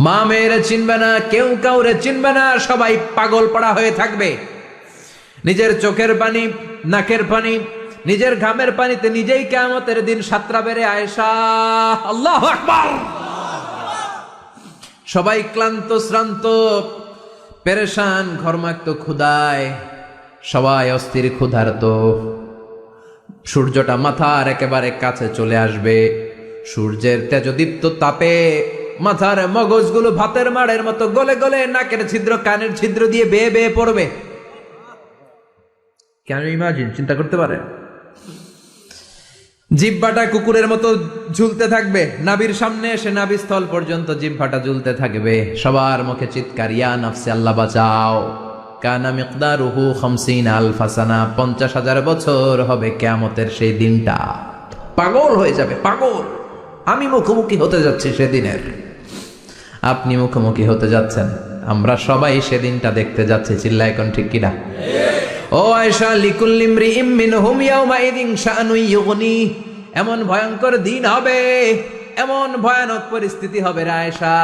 মা মেয়েরে চিনবে না, কেউ কাউরে চিনবে না, সবাই পাগল পড়া হয়ে থাকবে। নিজের চোখের পানি, নাকের পানি, নিজের ঘামের পানিতে নিজেই কেমতের দিন সাতরা বেড়ে আয়েশা। আল্লাহ আকবার! সবাই ক্লান্ত, শ্রান্ত, পেরেশান, ঘরমাক্ত ক্ষুদায় সবাই অস্থির, ক্ষুধার্ত। সূর্যটা মাথার একেবারে কাছে চলে আসবে। সূর্যের তেজদীপ্ত তাপে মাথার মগজগুলো ভাতের মাড়ের মতো গলে গলে নাকের ছিদ্র, কানের ছিদ্র দিয়ে বেয়ে বেয়ে পড়বে। কেন ইমাজিন চিন্তা করতে পারে জিব্বাটা কুকুরের মতো ঝুলতে থাকবে। নাবির সামনে এসে নাবি স্থল পর্যন্ত জিব্বাটা ঝুলতে থাকবে। সবার মুখে চিৎকার, ইয়া আল্লাহ বাঁচাও। কানা মিকদারুহু খামসিন আলফাসানা পঞ্চাশ হাজার বছর হবে কেয়ামতের সেই দিনটা। পাগল হয়ে যাবে, পাগল। আমি মুখোমুখি হতে যাচ্ছি সেদিনের। আপনি মুখোমুখি হতে যাচ্ছেন। আমরা সবাই সেদিনটা দেখতে যাচ্ছি চিল্লা এখন ঠিক কিনা? ও আয়সা লিকুল্লিমরি ইমিন হুম ইয়াউমাইদিন শানুই ইউগনি। এমন ভয়ঙ্কর দিন হবে, এমন ভয়ানক পরিস্থিতি হবে রে আয়সা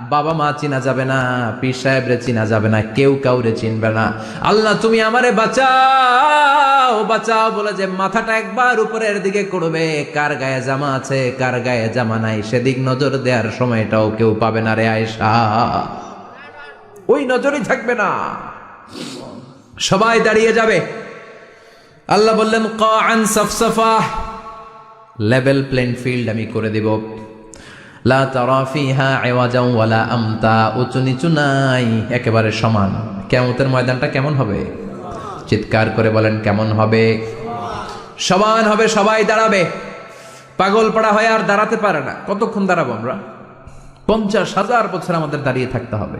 বাবা মা চিনা যাবে না, পীর সাহেবরে চিনা যাবে না, কেউ কাউরে চিনবে না। আল্লাহ, তুমি আমারে বাঁচাও বাঁচাও বলে যে মাথাটা একবার উপরের দিকে করবে। কার গায়ে জামা আছে, কার গায়ে জামা নাই, সেদিক নজর দেওয়ার সময়টাও কেউ পাবে না রে আয়সা ওই নজরই থাকবে না। সবাই দাঁড়িয়ে যাবে। আল্লাহ বললেন কান সফসফা। লেভেল প্লেন ফিল্ড আমি করে দেব। লা তারা ওয়ালা আমতা, উঁচু নিচু নাই, একেবারে সমান। কেমতের ময়দানটা কেমন হবে? চিৎকার করে বলেন, কেমন হবে? সমান হবে, সবাই দাঁড়াবে। পাগল পড়া হয়ে আর দাঁড়াতে পারে না। কতক্ষণ দাঁড়াবো আমরা? পঞ্চাশ হাজার বছর আমাদের দাঁড়িয়ে থাকতে হবে।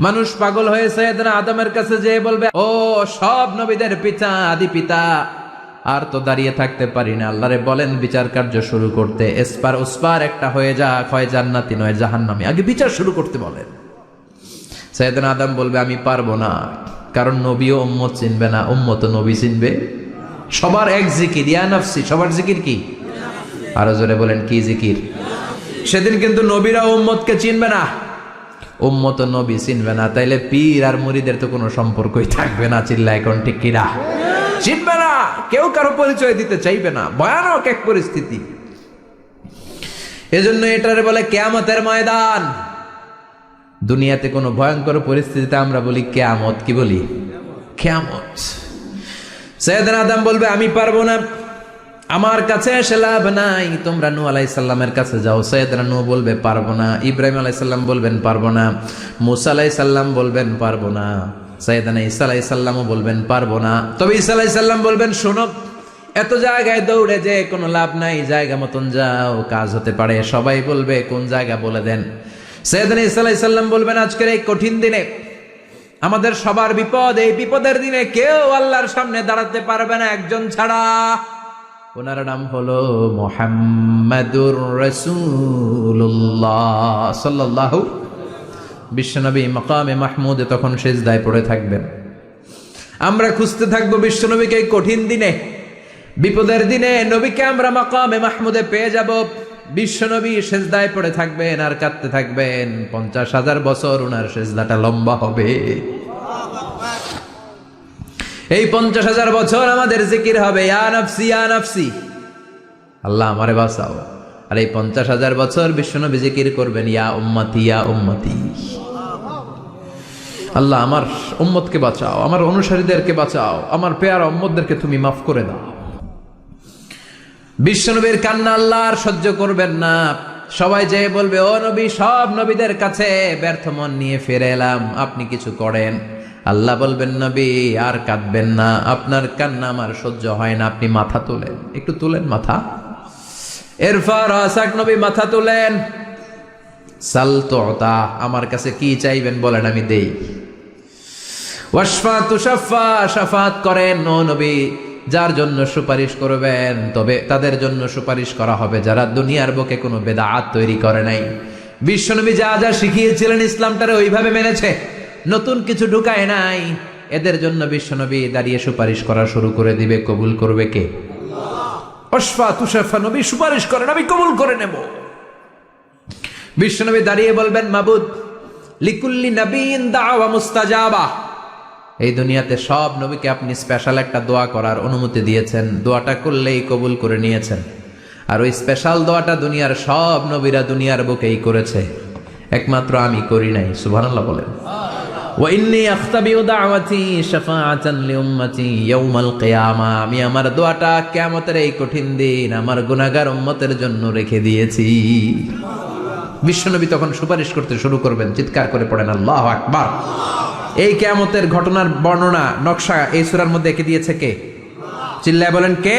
মানুষ পাগল হয়েছে আদমের কাছে যে বলবে, ও সব নবীদের পিতা, আদি পিতা আর তো দাঁড়িয়ে থাকতে পারি না। আল্লাহরে বলেন, বিচার কার্য শুরু করতে। এসপার ওসপার একটা হয়ে যা হয় জান্নাতি নয়, জাহান্নামি। আগে বিচার শুরু করতে বলেন। সৈয়দিন আদম বলবে, আমি পারব না। কারণ নবীও উম্মত চিনবে না। উম্মত নবী চিনবে। সবার এক জিকির। ইয়া নফসি, সবার জিকির কি? আরও জোরে বলেন, কি জিকির? সেদিন কিন্তু নবীরা উম্মতকে চিনবে না। উম্মত নবী চিনবে না। তাইলে পীর আর মুরিদের তো কোনো সম্পর্কই থাকবে না চিল্লা এখন ঠিক কিনা? চিনবে না কেউ কারও পরিচয় দিতে চাইবে না। ভয়ানক এক পরিস্থিতি। এজন্য এটারে বলে কেয়ামতের ময়দান। দুনিয়াতে কোনো ভয়ঙ্কর পরিস্থিতিতে আমরা বলি কেয়ামত, কি বলি? কেয়ামত। সৈয়দ আদম বলবে, আমি পারব না। আমার কাছে এসে লাভ নাই। তোমরা নু আলাই সাল্লামের কাছে যাও। সৈয়দরা নু বলবে, পারব না। ইব্রাহিম আলাই সাল্লাম বলবেন, পারব না। মুসা আলাই সাল্লাম বলবেন, পারব না। সৈয়দানা ইসা আলাই সাল্লামও বলবেন, পারব না। তবে ইসা আলাই সাল্লাম বলবেন, শোনো, এত জায়গায় দৌড়ে যে কোনো লাভ নাই, জায়গা মতন যাও, কাজ হতে পারে। সবাই বলবে, কোন জায়গা বলে দেন? সৈয়দানা ইসা আলাই সাল্লাম বলবেন, আজকের এই কঠিন দিনে আমাদের সবার বিপদ, এই বিপদের দিনে কেউ আল্লাহর সামনে দাঁড়াতে পারবে না একজন ছাড়া। ওনার নাম হলো মোহাম্মদুর রসুল্লাহ সাল্লাহ বিশ্বনবী মকামে মাহমুদে তখন সেজদায় পড়ে থাকবেন। আমরা খুঁজতে থাকব বিশ্বনবীকে কঠিন দিনে। বিপদের দিনে নবীকে আমরা মকামে মাহমুদে পেয়ে যাব। বিশ্বনবী সেজদায় পড়ে থাকবেন আর কাঁদতে থাকবেন। পঞ্চাশ হাজার বছর ওনার সেজদাটা লম্বা হবে। এই পঞ্চাশ হাজার বছর আমাদের জিকির হবে ইয়া নাফসি। আল্লাহ আমারে বাঁচাও। আর এই পঞ্চাশ হাজার বছর বিশ্বনবী জিকির করবেন, ইয়া উম্মতি ইয়া উম্মতি। আল্লাহ, আমার উম্মতকে বাঁচাও, আমার অনুসারীদেরকে বাঁচাও, আমার পেয়ার উম্মতদেরকে তুমি মাফ করে দাও। বিশ্বনবীর কান্না আল্লাহ আর সহ্য করবেন না। সবাই যে বলবে, ও নবী, সব নবীদের কাছে ব্যর্থ মন নিয়ে ফিরে এলাম, আপনি কিছু করেন? আল্লাহ বলবেন, নবী, আর কাঁদবেন না, আপনার কান্না আমার সহ্য হয় না, আপনি মাথা তোলেন, একটু তুলেন মাথা। এরফার আসাক নবী মাথা তুলেন। সালতোতা আমার কাছে কি চাইবেন বলেন আমি দেই। ওয়াসফা তুষাফা সাফাত করেন, ও নবী, যার জন্য সুপারিশ করবেন, তবে তাদের জন্য সুপারিশ করা হবে, যারা দুনিয়ার বুকে কোনো বেদাত তৈরি করে নাই। বিশ্বনবী যা যা শিখিয়েছিলেন ইসলামটারে ওইভাবে মেনেছে, নতুন কিছু ঢুকায় নাই। এদের জন্য বিশ্বনবী দাঁড়িয়ে সুপারিশ করা শুরু করে দিবে, কবুল করবে কে? অসফা তুষাফা নবী সুপারিশ করেন, আমি কবুল করে নেব। বিশ্বনবী দাঁড়িয়ে বলবেন, মাবুদ, লিকুল্লি নবীন দাওয়া মুস্তাজাবা। এই দুনিয়াতে সব নবীকে আপনি স্পেশাল একটা দোয়া করার অনুমতি দিয়েছেন, দোয়াটা করলেই কবুল করে নিয়েছেন। আর ওই স্পেশাল দোয়াটা দুনিয়ার সব নবীরা দুনিয়ার বুকেই করেছে। একমাত্র আমি করি নাই, সুবহানাল্লাহ বলেন। ওয়াইন্নি আখতাবিউ দাওয়াতি শাফাআতান লিউম্মতি ইয়াউমাল কিয়ামা। আমি আমার দোয়াটা কিয়ামতের এই কঠিন দিন আমার গুনাহগার উম্মতের জন্য রেখে দিয়েছি। বিশ্বনবী তখন সুপারিশ করতে শুরু করবেন, চিৎকার করে পড়েন, আল্লাহ আকবার। এই কেয়ামতের ঘটনার বর্ণনা, নকশা এই সূরার মধ্যে এঁকে দিয়েছে কে? চিল্লায় বলেন, কে?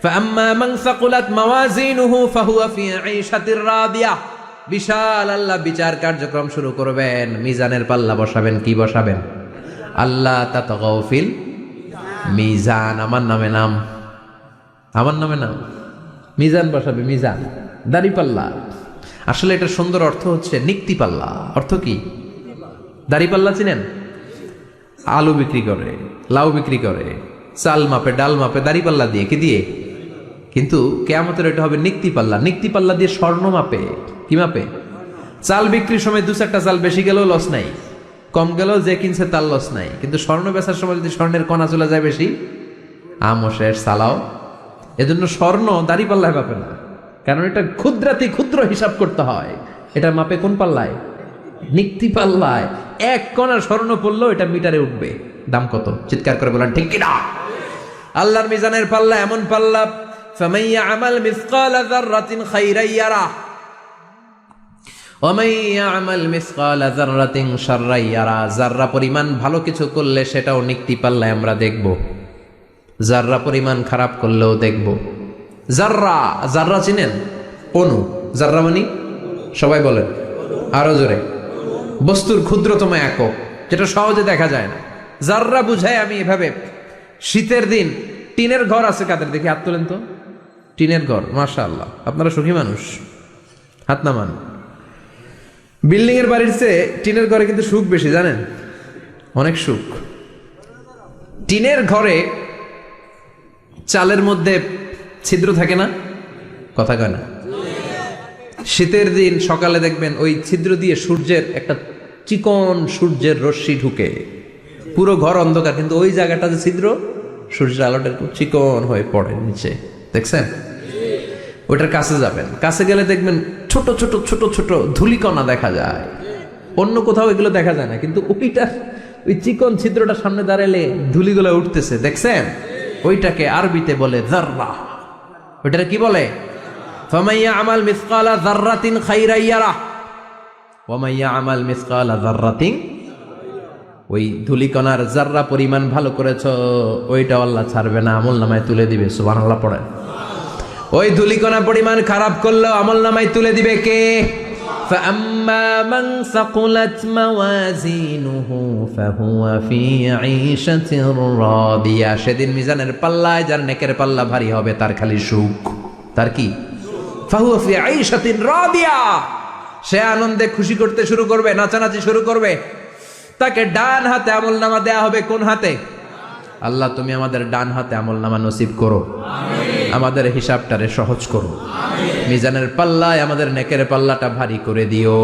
فأما من ثقلت موازينه فهو في عيشة راضية বিশাল আল্লাহ বিচার কার্যক্রম শুরু করবেন মিজানের পাল্লা বসাবেন কি বসাবেন আল্লাহ তাতগাউফিল মিজান আমার নামে নাম আমার নামে নাম মিজান বসাবে মিজান দাড়ি পাল্লা আসলে এটা সুন্দর অর্থ হচ্ছে নিক্তি পাল্লা অর্থ কি দাড়ি পাল্লা চিনেন আলু বিক্রি করে লাউ বিক্রি করে চাল মাপে ডাল মাপে দাড়ি পাল্লা দিয়ে কি দিয়ে কিন্তু কেয়ামতের এটা হবে নিক্তি পাল্লা। নিক্তি পাল্লা দিয়ে স্বর্ণ মাপে। কি মাপে? চাল বিক্রির সময় দু চারটা চাল বেশি গেলেও লস নাই। কম গেলেও যে কিনছে তার লস নাই। কিন্তু স্বর্ণ বেচার সময় যদি স্বর্ণের কণা চলে যায় বেশি আমও শেষ সালাও এজন্য স্বর্ণ দাড়ি পাল্লায় মাপে না। কারণ এটা ক্ষুদ্রাতি ক্ষুদ্র হিসাব করতে হয়। এটা মাপে কোন পাল্লায়? নিক্তি পাল্লায়। এক কণা স্বর্ণ পড়লেও এটা মিটারে উঠবে। দাম কত? চিৎকার করে বলেন, ঠিক কিনা? আল্লাহর মিজানের পাল্লা এমন পাল্লা ফামাইয়া আমাল মিসকাল যাররাতিন খাইরাই ইয়ারা যাররা পরিমাণ ভালো কিছু করলে সেটাও নিকটি পাল্লায় আমরা দেখব। যাররা পরিমাণ খারাপ করলেও দেখব। যাররা যাররা চিনেন? অনু। যাররা মানে? সবাই বলেন। আরও জোরে। বস্তুর ক্ষুদ্রতম একক, যেটা সহজে দেখা যায় না। যাররা বুঝায় আমি এভাবে। শীতের দিন, টিনের ঘর আছে কাদের? দেখি হাত তোলেন তো। টিনের ঘর মাশা আল্লাহ আপনারা সুখী মানুষ। হাত নামান। বিল্ডিং এর বাড়ির চেয়ে টিনের ঘরে কিন্তু সুখ বেশি, জানেন? অনেক সুখ। টিনের ঘরে চালের মধ্যে ছিদ্র থাকে না? কথা কয় না। শীতের দিন সকালে দেখবেন ওই ছিদ্র দিয়ে সূর্যের একটা চিকন সূর্যের রশ্মি ঢুকে। পুরো ঘর অন্ধকার, কিন্তু ওই জায়গাটা যে ছিদ্র, সূর্যের আলোটা একটু চিকন হয়ে পড়ে নিচে। দেখছেন? ওটার কাছে যাবেন। কাছে গেলে দেখবেন ছোট ছোট ছোট ছোট ধুলিকণা দেখা যায়। অন্য কোথাও এগুলো দেখা যায় না, কিন্তু ওইটা, ওই চিকন ছিদ্রটা সামনে দাঁড়ালে ধুলিগুলো উঠতেছে, দেখছেন? ওইটাকে আরবিতে বলে জাররা ওইটারে কি বলে? ফামাইয়া আমাল মিসকালা জাররাতিন খাইরাইয়ারা ওয়ামাইয়া আমাল মিসকালা জাররাতিন ওই ধুলিকণার জাররা পরিমাণ ভালো করেছ, ওইটা আল্লাহ ছাড়বে না, আমল নামায় তুলে দিবে, সুবহানাল্লাহ পড়ে ওই ধুলিকণা পরিমাণ খারাপ করলেও আমল নামায় তুলে দিবে কে فأما من ثقلت موازينه فهو في عيشة راضية সেদিন মিজানের পাল্লায় যার নেকের পাল্লা ভারী হবে তার খালি সুখ তার কি ফাহুয়া ফি আইশাতিন রাদিয়া সে আনন্দে খুশি করতে শুরু করবে নাচানাচি শুরু করবে তাকে ডান হাতে আমল নামা দেয়া হবে কোন হাতে আল্লাহ তুমি আমাদের ডান হাতে আমল নামা নসিব করো আমাদের হিসাবটারে সহজ করো। মিজানের পাল্লায় আমাদের নেকের পাল্লাটা ভারী করে দিও।